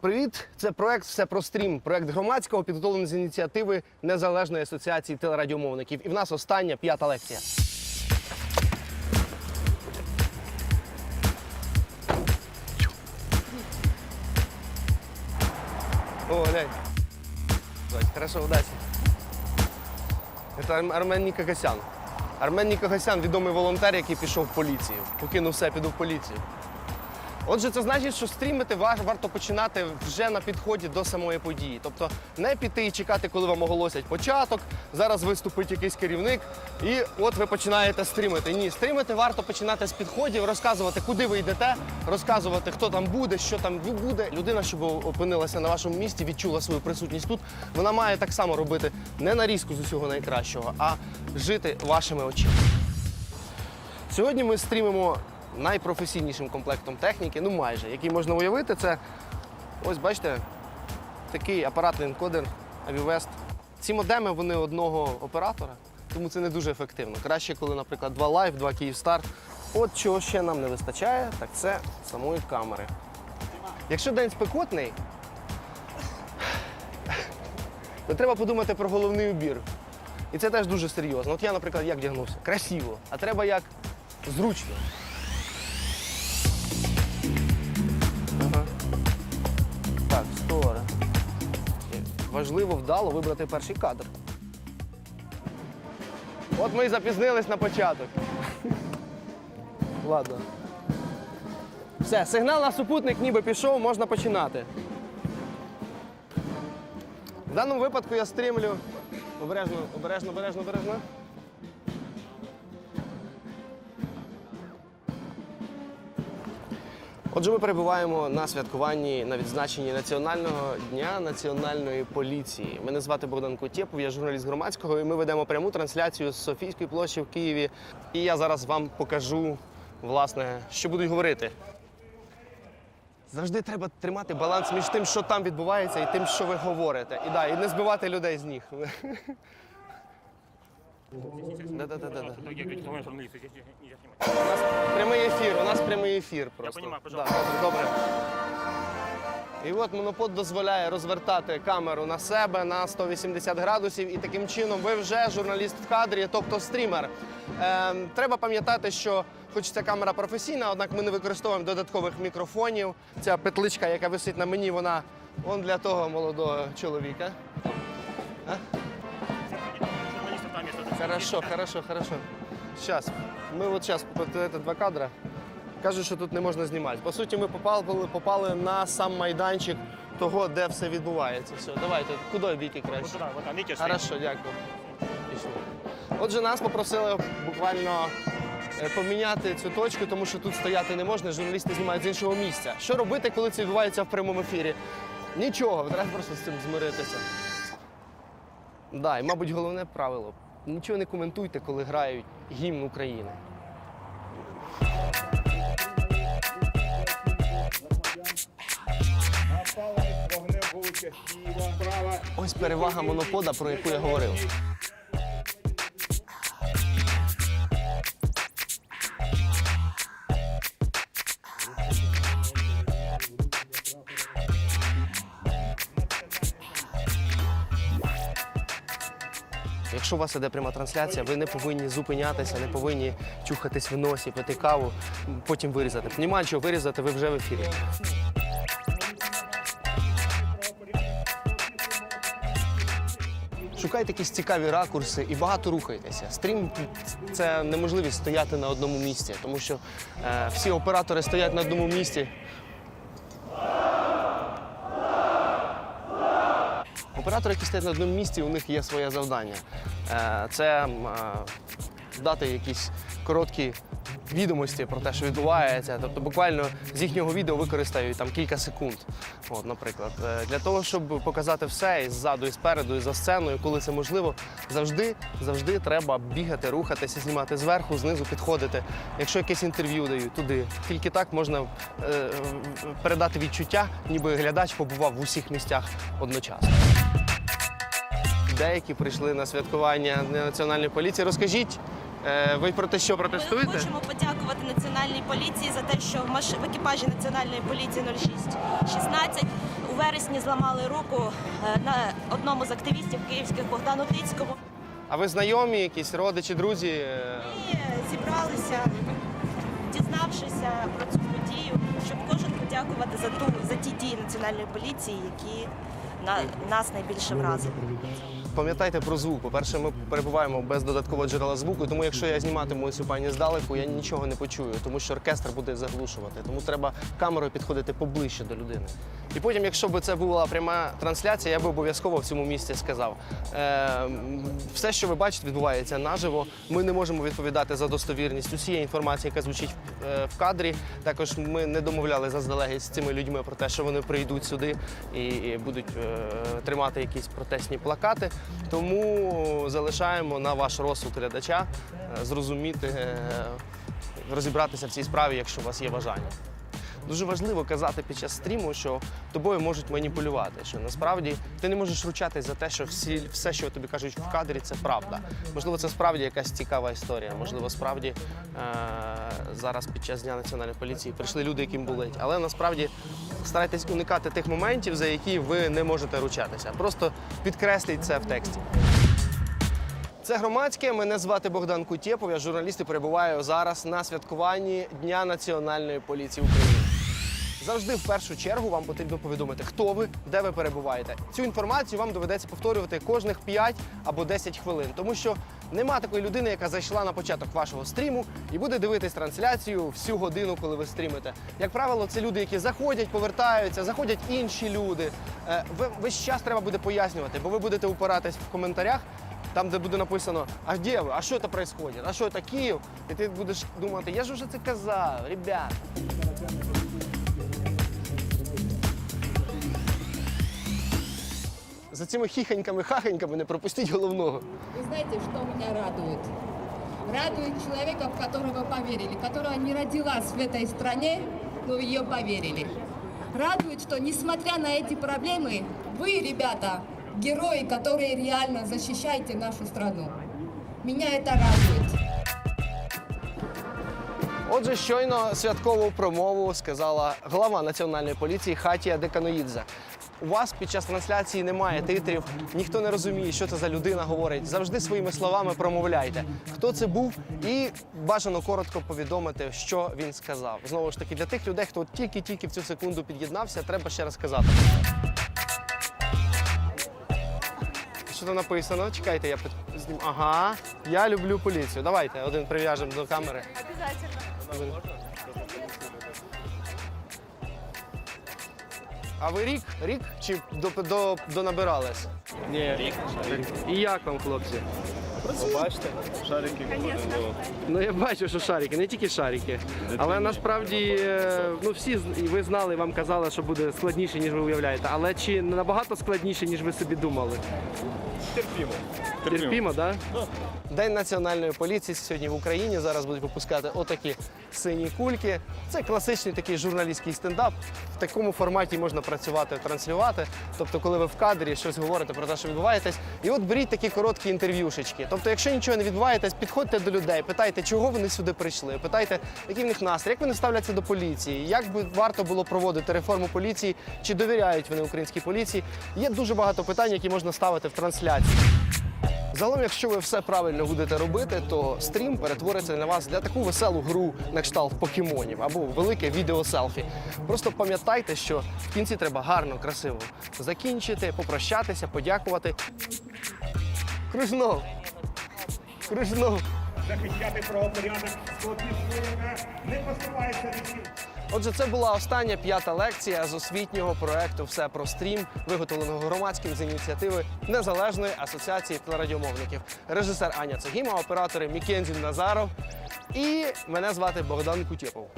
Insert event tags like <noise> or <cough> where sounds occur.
Привіт, це проект Все про стрім. Проект громадського підготовлений з ініціативи Незалежної асоціації телерадіомовників. І в нас остання п'ята лекція. О, глянь. Хорошо, удачі. Це Арм- Армен Нікагасян. Армен Нікагасян відомий волонтер, який пішов в поліцію. Покинув все, піду в поліцію. Отже, це значить, що стрімити ва- варто починати вже на підході до самої події. Тобто не піти і чекати, коли вам оголосять початок. Зараз виступить якийсь керівник, і от ви починаєте стрімити. Ні, стрімити варто починати з підходів, розказувати, куди ви йдете, розказувати, хто там буде, що там буде. Людина, щоб опинилася на вашому місці, відчула свою присутність тут. Вона має так само робити не нарізку з усього найкращого, а жити вашими очима. Сьогодні ми стрімимо найпрофесійнішим комплектом техніки, ну майже, який можна уявити. Це ось бачите, такий апаратний енкодер Avivest. Ці модеми вони одного оператора, тому це не дуже ефективно. Краще, коли, наприклад, два Live, два Київстар. От чого ще нам не вистачає, так це самої камери. Якщо день спекотний, то треба подумати про головний убір. І це теж дуже серйозно. От я, наприклад, як вдягнувся? Красиво, а треба як зручно. Важливо вдало вибрати перший кадр. От ми і запізнились на початок. Ладно. Все, сигнал на супутник ніби пішов, можна починати. В даному випадку я стрімлю. Обережно, обережно, обережно, обережно. Отже, ми перебуваємо на святкуванні на відзначенні Національного дня національної поліції. Мене звати Богдан Котєпов, я журналіст громадського, і ми ведемо пряму трансляцію з Софійської площі в Києві. І я зараз вам покажу, власне, що будуть говорити. Завжди треба тримати баланс між тим, що там відбувається, і тим, що ви говорите. І да, і не збивати людей з ніг. <laughs> Говорит, журналисты, здесь нельзя снимать. У нас прямий ефір, у нас прямий ефір просто. понімаю, Да, пожалуйста. добре, добре. І от монопод дозволяє розвертати камеру на себе на 180 градусів, і таким чином ви вже журналіст в кадрі, тобто стрімер. Ем, треба пам'ятати, що хоч ця камера професійна, однак ми не використовуємо додаткових мікрофонів. Ця петличка, яка висить на мені, вона он для того молодого чоловіка. Место. Хорошо, хорошо, хорошо. Сейчас. Ми от зараз це два кадри. Кажуть, що тут не можна знімати. По суті, ми попали, попали на сам майданчик того, де все відбувається. Все, давайте, куди бійки краще? туда, вот там, видите, стоит? Хорошо, дякую. Пішли. Отже, нас попросили буквально е, поміняти цю точку, тому що тут стояти не можна, журналісти знімають з іншого місця. Що робити, коли це відбувається в прямому ефірі? Нічого, треба просто з цим змиритися. Да, і, мабуть, головне правило. Нічого не коментуйте, коли грають гімн України. Ось перевага монопода, про яку я говорив. Якщо у вас іде пряма трансляція, ви не повинні зупинятися, не повинні чухатись в носі, пити каву, потім вирізати. Понімаю, що вирізати ви вже в ефірі. Шукайте якісь цікаві ракурси і багато рухайтеся. Стрім це неможливість стояти на одному місці, тому що е, всі оператори стоять на одному місці. Оператори, які стоять на одному місці, у них є своє завдання. Е, Це е, дати якісь короткі відомості про те, що відбувається. Тобто буквально з їхнього відео використають там кілька секунд. От, наприклад, Е, для того, щоб показати все і ззаду, і спереду, і за сценою, коли це можливо, завжди, завжди треба бігати, рухатися, знімати зверху, знизу підходити. Якщо якесь інтерв'ю дають туди, тільки так можна е, передати відчуття, ніби глядач побував в усіх місцях одночасно. Деякі прийшли на святкування Дня національної поліції. Розкажіть, е, ви про те, що протестуєте? Ми хочемо подякувати національній поліції за те, що в, маш... в екіпажі національної поліції 0616 у вересні зламали руку е, на одному з активістів київських Богдану Тицькому. А ви знайомі, якісь родичі, друзі? Е, І зібралися, дізнавшися про цю подію, щоб кожен подякувати за ту за ті дії національної поліції, які на нас найбільше вразили. Пам'ятайте про звук. По-перше, ми перебуваємо без додаткового джерела звуку, тому якщо я зніматиму цю пані здалеку, я нічого не почую, тому що оркестр буде заглушувати. Тому треба камерою підходити поближче до людини. І потім, якщо б це була пряма трансляція, я би обов'язково в цьому місці сказав. Е, все, що ви бачите, відбувається наживо. Ми не можемо відповідати за достовірність усієї інформації, яка звучить е, в кадрі. Також ми не домовляли заздалегідь з цими людьми про те, що вони прийдуть сюди і, будуть е, тримати якісь протестні плакати. Тому залишаємо на ваш розсуд глядача е, зрозуміти, е, розібратися в цій справі, якщо у вас є бажання. Дуже важливо казати під час стріму, що тобою можуть маніпулювати. Що насправді ти не можеш ручатись за те, що всі, все, що тобі кажуть в кадрі, це правда. Можливо, це справді якась цікава історія. Можливо, справді е- зараз під час дня національної поліції прийшли люди, яким болить. Але насправді старайтесь уникати тих моментів, за які ви не можете ручатися. Просто підкресліть це в тексті. Це громадське. Мене звати Богдан Кутєпов. Я журналіст і перебуваю зараз на святкуванні Дня Національної поліції України. Завжди в першу чергу вам потрібно повідомити, хто ви, де ви перебуваєте. Цю інформацію вам доведеться повторювати кожних 5 або 10 хвилин, тому що нема такої людини, яка зайшла на початок вашого стріму і буде дивитись трансляцію всю годину, коли ви стрімите. Як правило, це люди, які заходять, повертаються, заходять інші люди. Е, Ви весь час треба буде пояснювати, бо ви будете упиратись в коментарях. Там, де буде написано, а де ви? А що це відбувається? А що це Київ? І ти будеш думати, я ж вже це казав, ребят. За цими хіхоньками-хахоньками не пропустіть головного. Вы знаете, что меня радует? Радует человека, в которого поверили, которого не родилась в этой стране, но в ее поверили. Радует, что несмотря на эти проблемы, вы, ребята, герои, которые реально защищаете нашу страну. Меня это радует. Отже, щойно святкову промову сказала глава національної поліції Хатія Деканоїдзе. У вас під час трансляції немає титрів, ніхто не розуміє, що це за людина говорить. Завжди своїми словами промовляйте, хто це був, і бажано коротко повідомити, що він сказав. Знову ж таки, для тих людей, хто тільки-тільки в цю секунду під'єднався, треба ще раз сказати. Що там написано? Чекайте, я під- знім. Ага, я люблю поліцію. Давайте один прив'яжемо до камери. А ви рік? Рік чи до, до, донабирались? Ні. Рік. І як вам, хлопці? Бачите, шарики виходимо. Ну я бачу, що шарики, не тільки шарики. Але насправді е, ну всі з- і ви знали, вам казали, що буде складніше, ніж ви уявляєте. Але чи не набагато складніше, ніж ви собі думали? Терпімо. Терпімо, так? День національної поліції сьогодні в Україні. Зараз будуть випускати отакі сині кульки. Це класичний такий журналістський стендап. В такому форматі можна працювати, транслювати. Тобто, коли ви в кадрі щось говорите про те, що відбуваєтесь, і от беріть такі короткі інтерв'юшечки. Тобто, якщо нічого не відбуваєтесь, підходьте до людей, питайте, чого вони сюди прийшли, питайте, який в них настрій, як вони ставляться до поліції, як би варто було проводити реформу поліції, чи довіряють вони українській поліції. Є дуже багато питань, які можна ставити в трансляції. Загалом, якщо ви все правильно будете робити, то стрім перетвориться на вас для таку веселу гру на кшталт покемонів або велике відео селфі. Просто пам'ятайте, що в кінці треба гарно, красиво закінчити, попрощатися, подякувати. Кружнов! Кружнов! Захищати правопорядок, не поступається від Отже, це була остання п'ята лекція з освітнього проекту Все про стрім, виготовленого громадським з ініціативи Незалежної асоціації телерадіомовників. Режисер Аня Цегіма, оператори Мікензін Назаров і мене звати Богдан Кутєпов.